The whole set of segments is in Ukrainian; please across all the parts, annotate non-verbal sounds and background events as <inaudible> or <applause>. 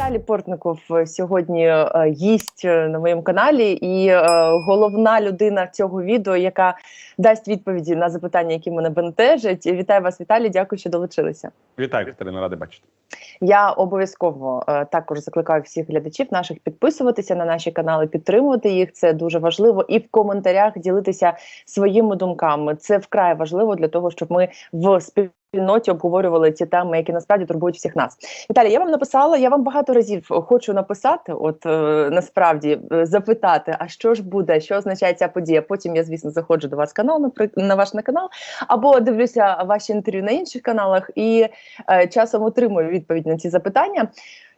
Віталій Портников сьогодні е, їсть е, на моєму каналі, і е, головна людина цього відео, яка дасть відповіді на запитання, які мене бентежать. Вітаю вас, Віталій. Дякую, що долучилися. Вітаю, Катерина, радий бачити. Я обов'язково е, також закликаю всіх глядачів наших підписуватися на наші канали, підтримувати їх. Це дуже важливо, і в коментарях ділитися своїми думками. Це вкрай важливо для того, щоб ми в спільноті обговорювали ті теми, які насправді турбують всіх нас. Віталій, я вам написала. Я вам багато разів хочу написати. От е, насправді е, запитати, а що ж буде, що означає ця подія. Потім я, звісно, заходжу до вас канал напри- на ваш на канал, або дивлюся ваші інтерв'ю на інших каналах і е, часом отримую відповідь на ці запитання.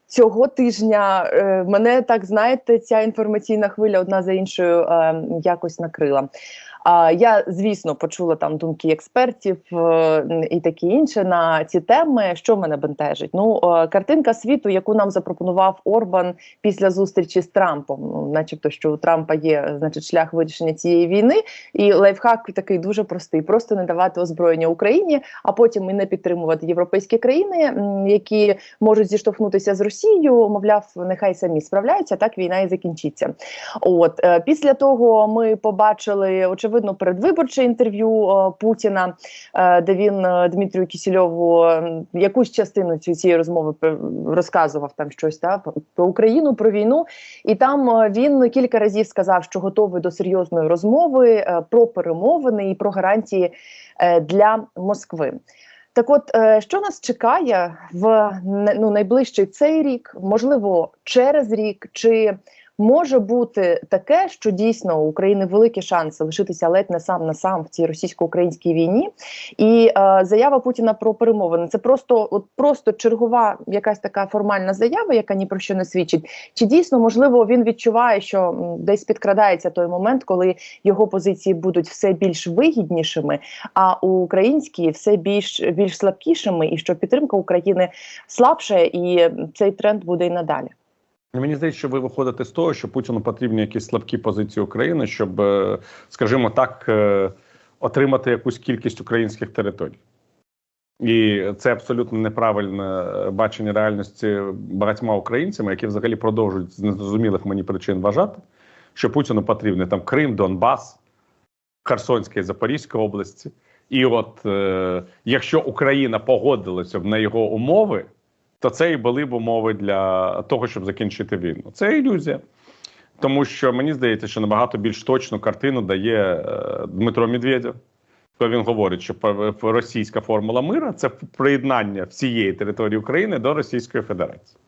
Цього тижня е, мене так знаєте, ця інформаційна хвиля одна за іншою е, якось накрила. А я, звісно, почула там думки експертів е, і таке інше на ці теми. Що мене бентежить? Ну, е, картинка світу, яку нам запропонував Орбан після зустрічі з Трампом. Ну, начебто, що у Трампа є значить шлях вирішення цієї війни, і лайфхак такий дуже простий: просто не давати озброєння Україні, а потім і не підтримувати європейські країни, які можуть зіштовхнутися з Росією. Мовляв, нехай самі справляються. Так війна і закінчиться. От е, після того ми побачили очевидно передвиборче інтерв'ю е, Путіна, е, де він е, Дмитрію Кісільову якусь частину ці- цієї розмови розказував там щось та про Україну, про війну. І там він кілька разів сказав, що готовий до серйозної розмови про перемовини і про гарантії для Москви. Так, от що нас чекає в ну, найближчий цей рік, можливо, через рік, чи може бути таке, що дійсно у України великі шанси лишитися ледь не сам на сам в цій російсько-українській війні, і е, заява Путіна про перемовини це просто от просто чергова якась така формальна заява, яка ні про що не свідчить. Чи дійсно можливо він відчуває, що десь підкрадається той момент, коли його позиції будуть все більш вигіднішими, а українські все більш більш слабкішими, і що підтримка України слабше, і цей тренд буде і надалі. Мені здається, що ви виходите з того, що Путіну потрібні якісь слабкі позиції України, щоб, е, скажімо так, е, отримати якусь кількість українських територій. І це абсолютно неправильне бачення реальності багатьма українцями, які взагалі продовжують з незрозумілих мені причин вважати, що Путіну потрібний там Крим, Донбас, Херсонська і Запорізька області. І от е, якщо Україна погодилася б на його умови, то це і були б умови для того, щоб закінчити війну. Це ілюзія. Тому що мені здається, що набагато більш точну картину дає е, Дмитро Медведєв. Коли він говорить, що російська формула мира це приєднання всієї території України до Російської Федерації.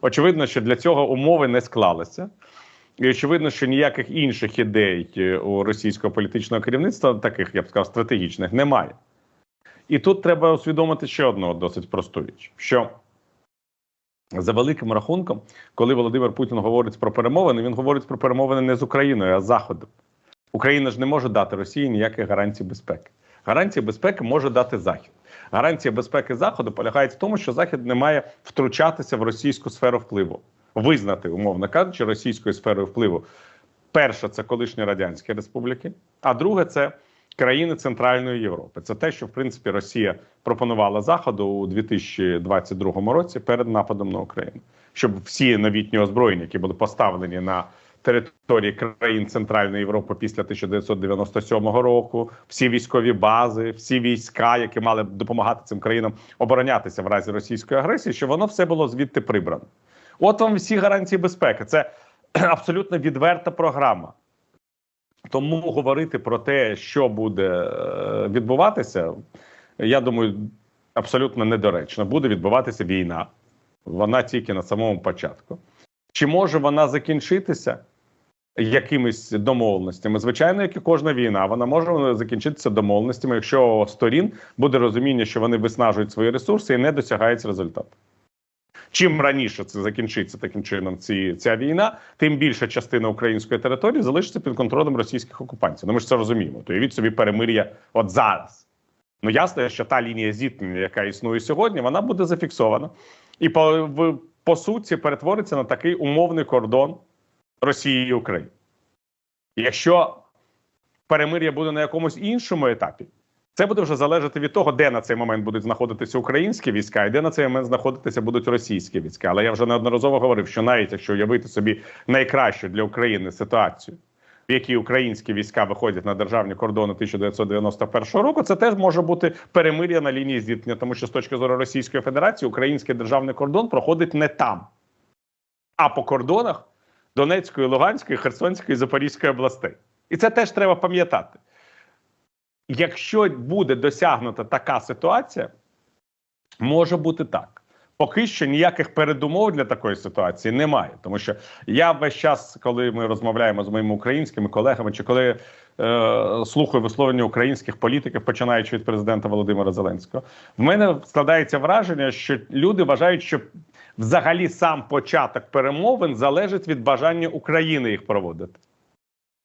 Очевидно, що для цього умови не склалися. І очевидно, що ніяких інших ідей е, у російського політичного керівництва, таких, я б сказав, стратегічних, немає. І тут треба усвідомити ще одну досить просту річ: що за великим рахунком, коли Володимир Путін говорить про перемовини, він говорить про перемовини не з Україною, а з Заходом. Україна ж не може дати Росії ніяких гарантій безпеки. Гарантії безпеки може дати Захід. Гарантія безпеки Заходу полягає в тому, що Захід не має втручатися в російську сферу впливу, визнати, умовно кажучи, російською сферою впливу. Перша це колишні радянські республіки, а друге це країни Центральної Європи. Це те, що в принципі Росія пропонувала Заходу у 2022 році перед нападом на Україну, щоб всі новітні озброєння, які були поставлені на території країн Центральної Європи після 1997 року, всі військові бази, всі війська, які мали допомагати цим країнам оборонятися в разі російської агресії, щоб воно все було звідти прибрано. От вам всі гарантії безпеки. Це <clears throat> абсолютно відверта програма. Тому говорити про те, що буде е, відбуватися, я думаю, абсолютно недоречно. Буде відбуватися війна. Вона тільки на самому початку. Чи може вона закінчитися якимись домовленостями? Звичайно, як і кожна війна, вона може закінчитися домовленостями, якщо сторін буде розуміння, що вони виснажують свої ресурси і не досягають результату. Чим раніше це закінчиться таким чином, ці, ця війна, тим більша частина української території залишиться під контролем російських окупантів. Ну ми ж це розуміємо. То уявіть собі перемир'я от зараз. Ну ясно, що та лінія зіткнення, яка існує сьогодні, вона буде зафіксована і по, в, по суті перетвориться на такий умовний кордон Росії і України. Якщо перемир'я буде на якомусь іншому етапі, Це буде вже залежати від того, де на цей момент будуть знаходитися українські війська, і де на цей момент знаходитися будуть російські війська. Але я вже неодноразово говорив, що навіть якщо уявити собі найкращу для України ситуацію, в якій українські війська виходять на державні кордони 1991 року, це теж може бути перемир'я на лінії зіткнення, тому що з точки зору Російської Федерації український державний кордон проходить не там, а по кордонах Донецької, Луганської, Херсонської, Запорізької областей. І це теж треба пам'ятати. Якщо буде досягнута така ситуація, може бути так. Поки що ніяких передумов для такої ситуації немає. Тому що я весь час, коли ми розмовляємо з моїми українськими колегами, чи коли е, слухаю висловлення українських політиків, починаючи від президента Володимира Зеленського, в мене складається враження, що люди вважають, що взагалі сам початок перемовин залежить від бажання України їх проводити.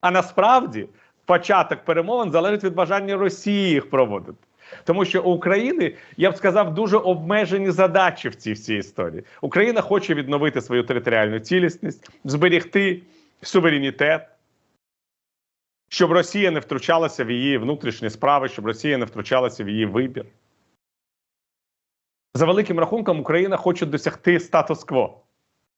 А насправді початок перемовин залежить від бажання Росії їх проводити. Тому що у України, я б сказав, дуже обмежені задачі в цій всій історії. Україна хоче відновити свою територіальну цілісність, зберегти суверенітет, щоб Росія не втручалася в її внутрішні справи, щоб Росія не втручалася в її вибір. За великим рахунком, Україна хоче досягти статус-кво,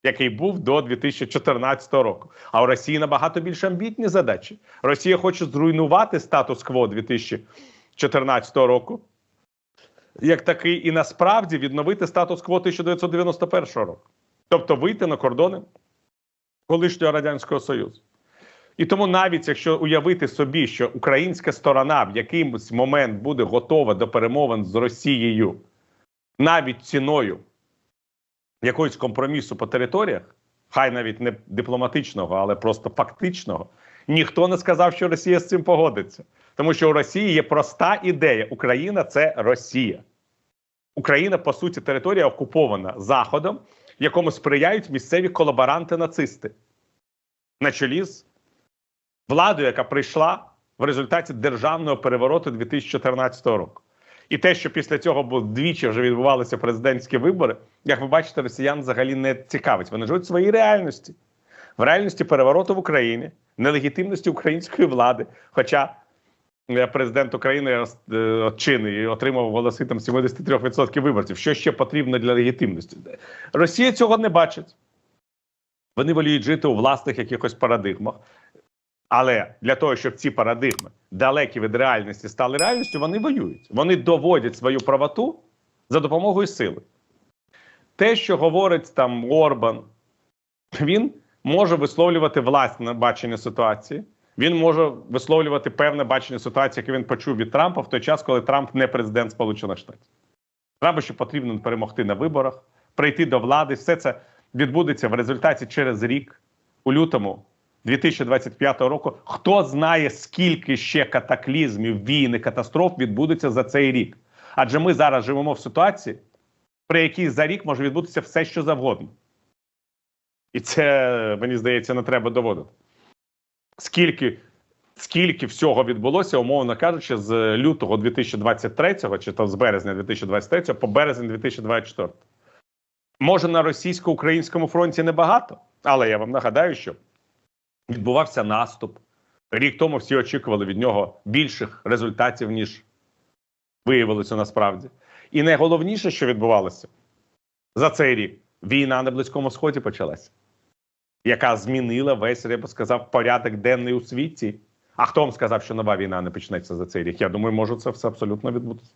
який був до 2014 року. А у Росії набагато більш амбітні задачі. Росія хоче зруйнувати статус-кво 2014 року, як такий, і насправді відновити статус-кво 1991 року. Тобто вийти на кордони колишнього Радянського Союзу. І тому навіть якщо уявити собі, що українська сторона в якийсь момент буде готова до перемовин з Росією, навіть ціною якогось компромісу по територіях, хай навіть не дипломатичного, але просто фактичного, ніхто не сказав, що Росія з цим погодиться. Тому що у Росії є проста ідея: Україна це Росія. Україна, по суті, територія окупована Заходом, якому сприяють місцеві колаборанти-нацисти на чолі з владою, яка прийшла в результаті державного перевороту 2014 року. І те, що після цього було двічі вже відбувалися президентські вибори, як ви бачите, росіян взагалі не цікавить. Вони живуть в своїй реальності, в реальності перевороту в Україні, нелегітимності української влади. Хоча е, президент України е, чинний отримав голоси там 73% виборців. Що ще потрібно для легітимності? Росія цього не бачить. Вони воліють жити у власних якихось парадигмах. Але для того, щоб ці парадигми далекі від реальності стали реальністю, вони воюють. Вони доводять свою правоту за допомогою сили. Те, що говорить там Орбан, він може висловлювати власне бачення ситуації. Він може висловлювати певне бачення ситуації, яке він почув від Трампа в той час, коли Трамп не президент Сполучених Штатів. Трампу ще потрібно перемогти на виборах, прийти до влади. Все це відбудеться в результаті через рік, у лютому 2025 року. Хто знає, скільки ще катаклізмів, війн і катастроф відбудеться за цей рік? Адже ми зараз живемо в ситуації, при якій за рік може відбутися все, що завгодно. І це, мені здається, не треба доводити. Скільки скільки всього відбулося, умовно кажучи, з лютого 2023 чи то з березня 2023 по березень 2024. Може, на російсько-українському фронті небагато, але я вам нагадаю, що відбувався наступ. Рік тому всі очікували від нього більших результатів, ніж виявилося насправді. І найголовніше, що відбувалося за цей рік, війна на Близькому Сході почалася, яка змінила весь, я б сказав, порядок денний у світі. А хто вам сказав, що нова війна не почнеться за цей рік? Я думаю, може це все абсолютно відбутися.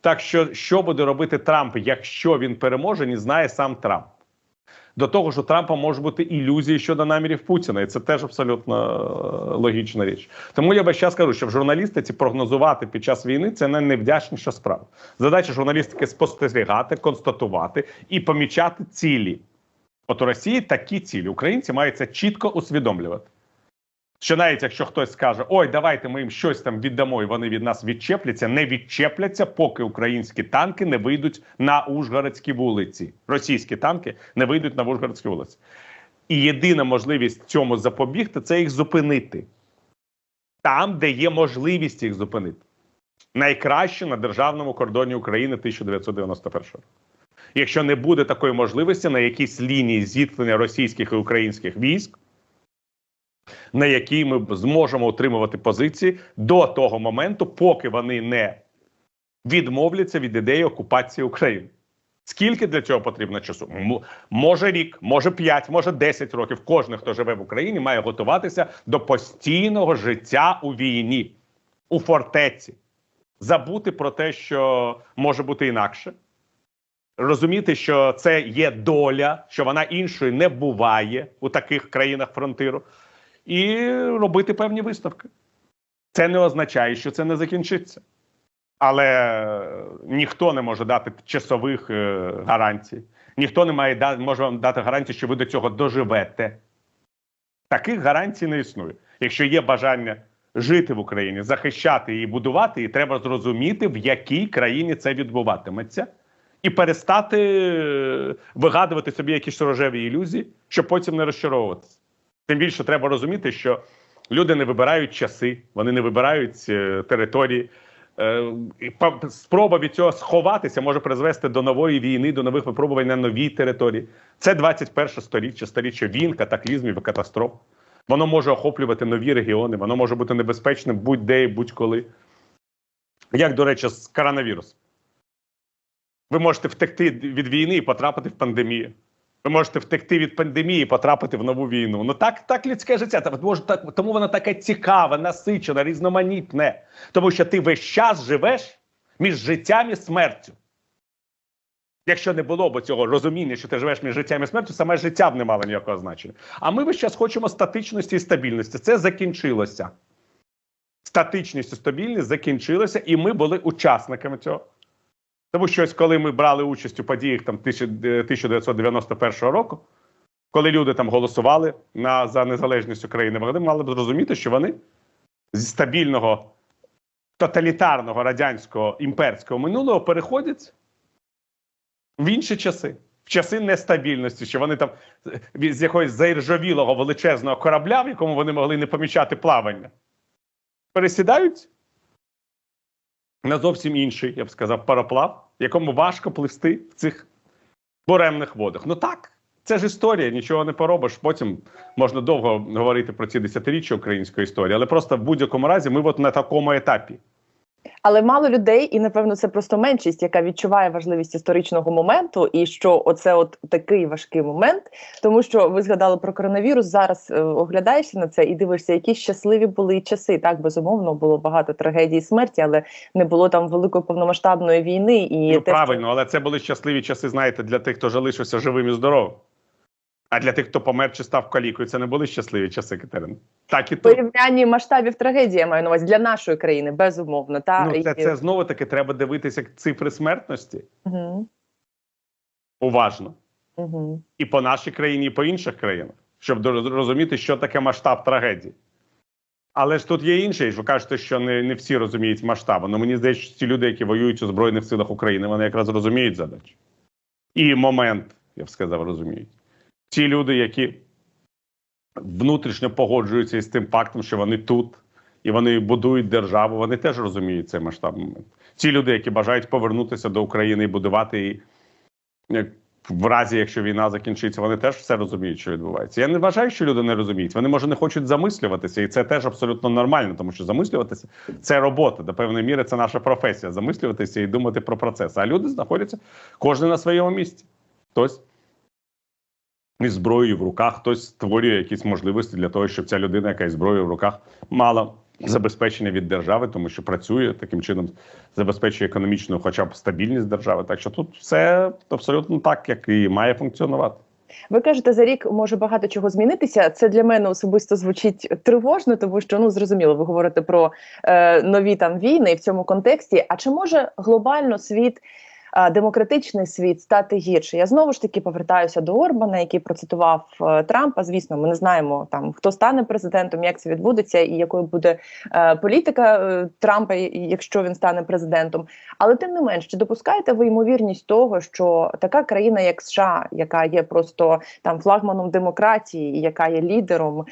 Так що, що буде робити Трамп, якщо він переможе, не знає сам Трамп. До того що Трампа може бути ілюзії щодо намірів Путіна, і це теж абсолютно е, логічна річ. Тому я весь час кажу, що в журналістиці прогнозувати під час війни це не найвдячніша справа. Задача журналістики спостерігати, констатувати і помічати цілі. От у Росії такі цілі. Українці мають це чітко усвідомлювати. Що навіть якщо хтось скаже, ой, давайте ми їм щось там віддамо, і вони від нас відчепляться, не відчепляться, поки українські танки не вийдуть на Ужгородські вулиці. Російські танки не вийдуть на Ужгородські вулиці. І єдина можливість цьому запобігти це їх зупинити там, де є можливість їх зупинити. Найкраще на державному кордоні України 1991 року. Якщо не буде такої можливості на якійсь лінії зіткнення російських і українських військ, на якій ми зможемо утримувати позиції до того моменту, поки вони не відмовляться від ідеї окупації України. Скільки для цього потрібно часу? Може рік, може 5, може 10 років. Кожен, хто живе в Україні, має готуватися до постійного життя у війні, у фортеці, забути про те, що може бути інакше. Розуміти, що це є доля, що вона іншою не буває у таких країнах фронтиру, і робити певні виставки. Це не означає, що це не закінчиться. Але ніхто не може дати часових е, гарантій. Ніхто не має може вам дати гарантії, що ви до цього доживете. Таких гарантій не існує. Якщо є бажання жити в Україні, захищати її, будувати, і треба зрозуміти, в якій країні це відбуватиметься, і перестати е, вигадувати собі якісь рожеві ілюзії, щоб потім не розчаровуватися. Тим більше треба розуміти, що люди не вибирають часи, вони не вибирають е, території. Е, Спроба від цього сховатися може призвести до нової війни, до нових випробувань на новій території. Це 21 сторіччя, сторіччя війн, катаклізмів і катастроф. Воно може охоплювати нові регіони, воно може бути небезпечним будь-де і будь-коли. Як, до речі, з коронавірусом. Ви можете втекти від війни і потрапити в пандемію. Ви можете втекти від пандемії потрапити в нову війну. Ну так, так людське життя. Так, тому воно таке цікаве, насичене, різноманітне. Тому що ти весь час живеш між життям і смертю. Якщо не було б цього розуміння, що ти живеш між життям і смертю, саме життя б не мало ніякого значення. А ми весь час хочемо статичності і стабільності. Це закінчилося. Статичність і стабільність закінчилося, і ми були учасниками цього. Тому що ось коли ми брали участь у подіях там 1991 року, коли люди там голосували на, за незалежність України, вони мали б зрозуміти, що вони зі стабільного тоталітарного радянського імперського минулого переходять в інші часи, в часи нестабільності, що вони там з- з якогось заіржавілого величезного корабля, в якому вони могли не помічати плавання, пересідають на зовсім інший, я б сказав, пароплав, якому важко пливсти в цих буремних водах. Ну так, це ж історія, нічого не поробиш. Потім можна довго говорити про ці десятиріччя української історії, але просто в будь-якому разі ми от на такому етапі. Але мало людей, і напевно це просто меншість, яка відчуває важливість історичного моменту, і що оце от такий важкий момент, тому що ви згадали про коронавірус. Зараз е, оглядаєшся на це і дивишся, які щасливі були часи. Так безумовно було багато трагедій смерті, але не було там великої повномасштабної війни. І ну те, правильно, але це були щасливі часи, знаєте, для тих, хто залишився живим і здоровим. А для тих, хто помер чи став калікою, це не були щасливі часи, Катерина. Так і тут. порівнянні масштабів трагедії я маю на увазі для нашої країни, безумовно. Та Ну, це, І- це знову таки треба дивитися цифри смертності Мгм. уважно. Мгм. і по нашій країні, і по інших країнах, щоб розуміти, що таке масштаб трагедії. Але ж тут є інше, ви кажете, що не, не всі розуміють масштабу. Ну мені здається, що ті люди, які воюють у Збройних силах України, вони якраз розуміють задачу. І момент, я б сказав, розуміють. Ті люди, які внутрішньо погоджуються із тим фактом, що вони тут і вони будують державу, вони теж розуміють цей масштаб. Ті люди, які бажають повернутися до України і будувати її в разі, якщо війна закінчиться, вони теж все розуміють, що відбувається. Я не вважаю, що люди не розуміють. Вони може не хочуть замислюватися, і це теж абсолютно нормально, тому що замислюватися це робота. До певної міри це наша професія. Замислюватися і думати про процес. А люди знаходяться кожен на своєму місці. Хтось із зброєю в руках, хтось створює якісь можливості для того, щоб ця людина, яка із зброєю в руках, мала забезпечення від держави, тому що працює таким чином, забезпечує економічну, хоча б стабільність держави. Так що тут все абсолютно так, як і має функціонувати. Ви кажете, за рік може багато чого змінитися. Це для мене особисто звучить тривожно, тому що ну зрозуміло, ви говорите про е, нові там війни і в цьому контексті. А чи може глобально світ? Демократичний світ стати гірше. Я знову ж таки повертаюся до Орбана, який процитував е, Трампа. Звісно, ми не знаємо там хто стане президентом, як це відбудеться, і якою буде е, політика е, Трампа, якщо він стане президентом. Але тим не менш, чи допускаєте ви ймовірність того, що така країна, як США, яка є просто там флагманом демократії, яка є лідером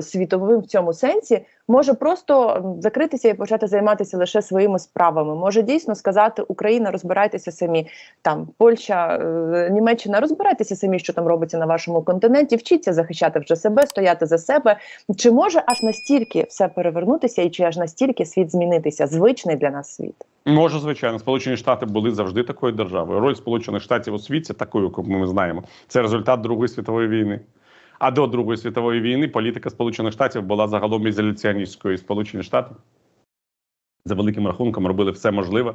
світовим в цьому сенсі, може просто закритися і почати займатися лише своїми справами. Може дійсно сказати Україна, розбирайтеся самі. Там Польща, е, Німеччина, розбирайтеся самі, що там робиться на вашому континенті. Вчіться захищати вже себе, стояти за себе. Чи може аж настільки все перевернутися, і чи аж настільки світ змінитися? Звичний для нас світ. Може, звичайно, Сполучені Штати були завжди такою державою. Роль Сполучених Штатів у світі, такою, як ми знаємо, це результат Другої світової війни. А до Другої світової війни політика Сполучених Штатів була загалом ізоляціоністською. І Сполучені Штати за великим рахунком робили все можливе,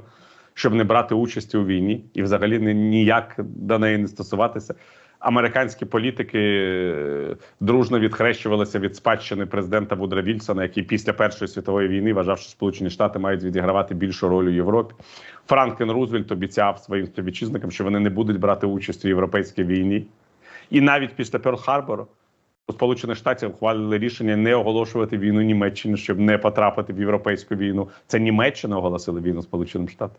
щоб не брати участі у війні і взагалі ні- ніяк до неї не стосуватися. Американські політики е, дружно відхрещувалися від спадщини президента Вудра Вільсона, який після Першої світової війни вважав, що Сполучені Штати мають відігравати більшу роль у Європі. Франклін Рузвельт обіцяв своїм співвітчизникам, що вони не будуть брати участь у європейській війні. І навіть після Перл-Харбору у Сполучених Штатів ухвалили рішення не оголошувати війну Німеччині, щоб не потрапити в європейську війну. Це Німеччина оголосила війну Сполученим Штатам.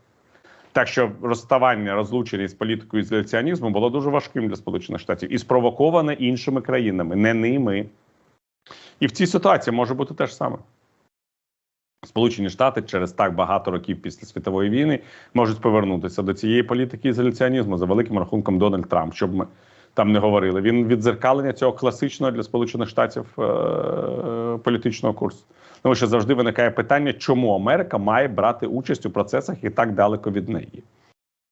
Так що розставання, розлучення з політикою ізоляціонізму було дуже важким для Сполучених Штатів і спровоковане іншими країнами, не ними. І в цій ситуації може бути те ж саме. Сполучені Штати через так багато років після світової війни можуть повернутися до цієї політики ізоляціонізму за великим рахунком Дональд Трамп, щоб ми там не говорили. Він віддзеркалення цього класичного для Сполучених Штатів е- політичного курсу. Тому що завжди виникає питання, чому Америка має брати участь у процесах і так далеко від неї.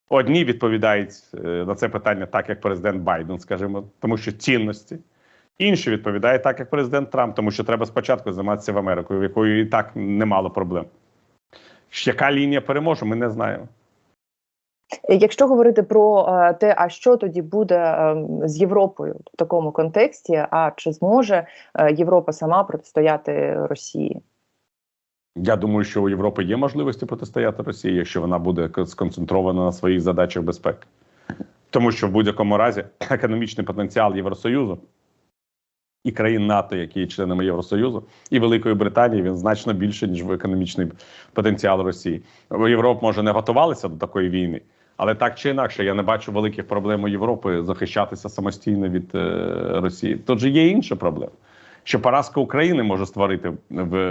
Одні відповідають е, на це питання так, як президент Байден, скажімо, тому що цінності. Інші відповідають так, як президент Трамп, тому що треба спочатку займатися в Америку, в якої і так немало проблем. Яка лінія переможе, ми не знаємо. Якщо говорити про е, те, а що тоді буде е, з Європою в такому контексті, а чи зможе е, Європа сама протистояти Росії? Я думаю, що у Європи є можливості протистояти Росії, якщо вона буде сконцентрована на своїх задачах безпеки. Тому що в будь-якому разі <clears throat> економічний потенціал Євросоюзу і країн НАТО, які є членами Євросоюзу, і Великої Британії він значно більше, ніж в економічний потенціал Росії. Європа може не готувалася до такої війни, але так чи інакше, я не бачу великих проблем у Європи захищатися самостійно від е, Росії. Тут же є інша проблема. Що поразка України може створити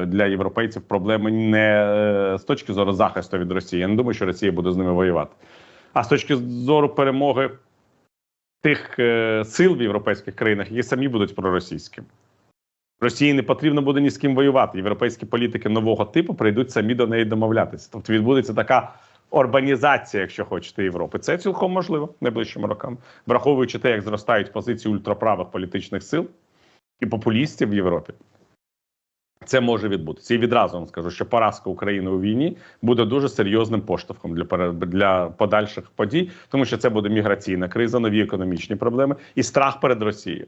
для європейців проблеми не е, з точки зору захисту від Росії. Я не думаю, що Росія буде з ними воювати, а з точки зору перемоги тих е, сил в європейських країнах, які самі будуть проросійськими. Росії не потрібно буде ні з ким воювати. Європейські політики нового типу прийдуть самі до неї домовлятися. Тобто відбудеться така урбанізація, якщо хочете, Європи. Це цілком можливо найближчими роками, враховуючи те, як зростають позиції ультраправих політичних сил і популістів в Європі. Це може відбутися. І відразу вам скажу, що поразка України у війні буде дуже серйозним поштовхом для для подальших подій, тому що це буде міграційна криза, нові економічні проблеми і страх перед Росією,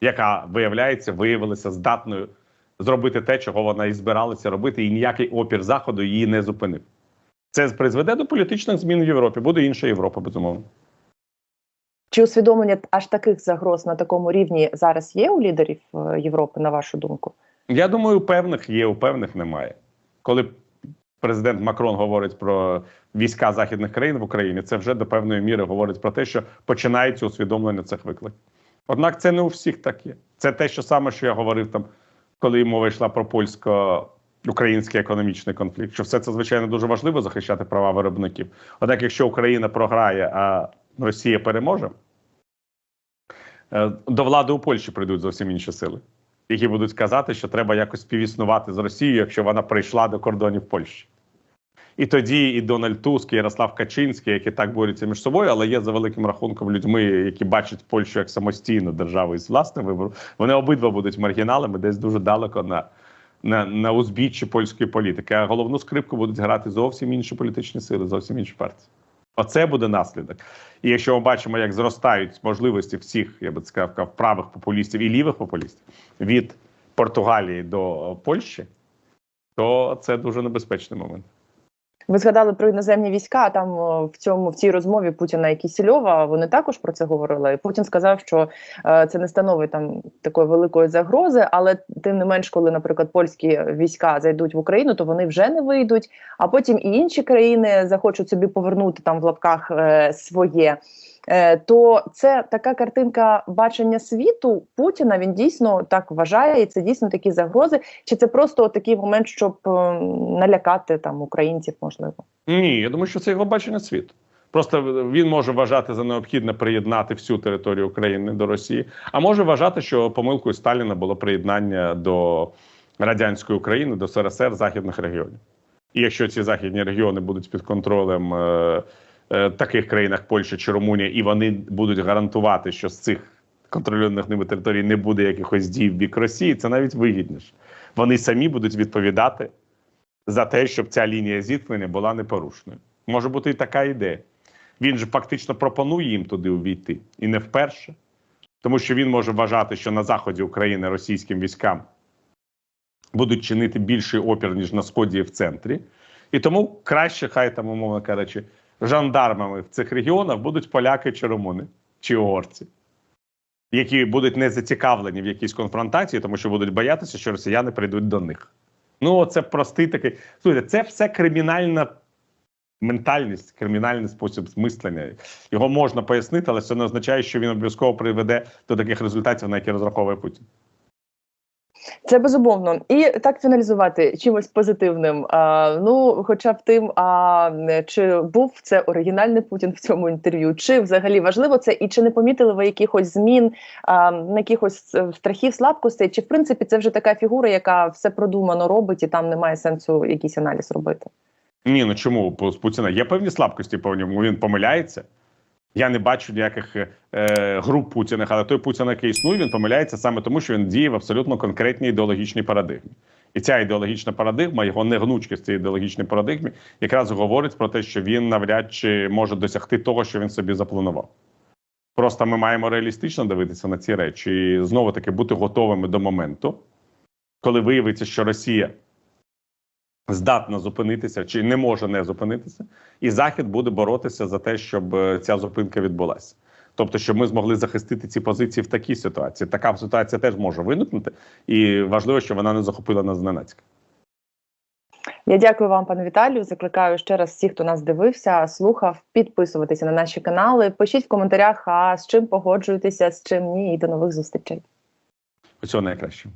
яка виявляється, виявилася здатною зробити те, чого вона і збиралася робити, і ніякий опір заходу її не зупинив. Це призведе до політичних змін в Європі. Буде інша Європа, безумовно. Чи усвідомлення аж таких загроз на такому рівні зараз є у лідерів е, Європи, на вашу думку? Я думаю, у певних є, у певних немає. Коли президент Макрон говорить про війська західних країн в Україні, це вже до певної міри говорить про те, що починається усвідомлення цих викликів. Однак це не у всіх так є. Це те, що саме, що я говорив там, коли мова йшла про польсько-український економічний конфлікт. Що все це звичайно дуже важливо захищати права виробників. Однак, якщо Україна програє, а Росія переможе, е, до влади у Польщі прийдуть зовсім інші сили які будуть казати, що треба якось співіснувати з Росією, якщо вона прийшла до кордонів Польщі. І тоді і Дональд Туск, і Ярослав Качинський, які так борються між собою, але є за великим рахунком людьми, які бачать Польщу як самостійну державу із власним вибором. Вони обидва будуть маргіналами, десь дуже далеко на, на, на узбіччі польської політики. А головну скрипку будуть грати зовсім інші політичні сили, зовсім інші партії. Оце буде наслідок. І якщо ми бачимо, як зростають можливості всіх, я би сказав, правих популістів і лівих популістів від Португалії до Польщі, то це дуже небезпечний момент. Ви згадали про іноземні війська. Там в цьому в цій розмові Путіна і Кісільова вони також про це говорили. І Путін сказав, що е, це не становить там такої великої загрози, але тим не менш, коли, наприклад, польські війська зайдуть в Україну, то вони вже не вийдуть. А потім і інші країни захочуть собі повернути там в лапках е, своє. Е, то це така картинка бачення світу Путіна. Він дійсно так вважає, і це дійсно такі загрози. Чи це просто такий момент, щоб е, налякати там українців, можливо? Ні, я думаю, що це його бачення світу. Просто він може вважати за необхідне приєднати всю територію України до Росії, а може вважати, що помилкою Сталіна було приєднання до радянської України, до СРСР західних регіонів. І якщо ці західні регіони будуть під контролем е, таких країн, як Польща чи Румунія, і вони будуть гарантувати, що з цих контрольованих ними територій не буде якихось дій в бік Росії, це навіть вигідніше. Вони самі будуть відповідати за те, щоб ця лінія зіткнення була непорушною. Може бути і така ідея. Він же фактично пропонує їм туди увійти і не вперше, тому що він може вважати, що на заході України російським військам будуть чинити більший опір, ніж на сході і в центрі. І тому краще, хай там, умовно кажучи, жандармами в цих регіонах будуть поляки чи румуни, чи угорці, які будуть не зацікавлені в якійсь конфронтації, тому що будуть боятися, що росіяни прийдуть до них. Ну, це простий такий. Слухайте, це все кримінальна ментальність, кримінальний спосіб мислення. Його можна пояснити, але це не означає, що він обов'язково приведе до таких результатів, на які розраховує Путін. Це безумовно. І так фіналізувати чимось позитивним. А, ну, хоча б тим, а чи був це оригінальний Путін в цьому інтерв'ю, чи взагалі важливо це, і чи не помітили ви якихось змін, а, якихось е, страхів, слабкостей, чи в принципі це вже така фігура, яка все продумано робить, і там немає сенсу якийсь аналіз робити? Ні, ну чому з Путіна? Є певні слабкості по ньому. Він помиляється. Я не бачу ніяких е, груп Путіних, але той Путін, який існує, він помиляється саме тому, що він діє в абсолютно конкретній ідеологічній парадигмі. І ця ідеологічна парадигма, його негнучкість цієї ідеологічної парадигмі, якраз говорить про те, що він навряд чи може досягти того, що він собі запланував. Просто ми маємо реалістично дивитися на ці речі і знову таки бути готовими до моменту, коли виявиться, що Росія здатна зупинитися чи не може не зупинитися, і Захід буде боротися за те, щоб е, ця зупинка відбулася. Тобто, щоб ми змогли захистити ці позиції в такій ситуації. Така ситуація теж може виникнути, і важливо, щоб вона не захопила нас зненацька. Я дякую вам, пане Віталію. Закликаю ще раз всіх, хто нас дивився, слухав, підписуватися на наші канали. Пишіть в коментарях, а з чим погоджуєтеся, з чим ні, і до нових зустрічей. Усього найкращого.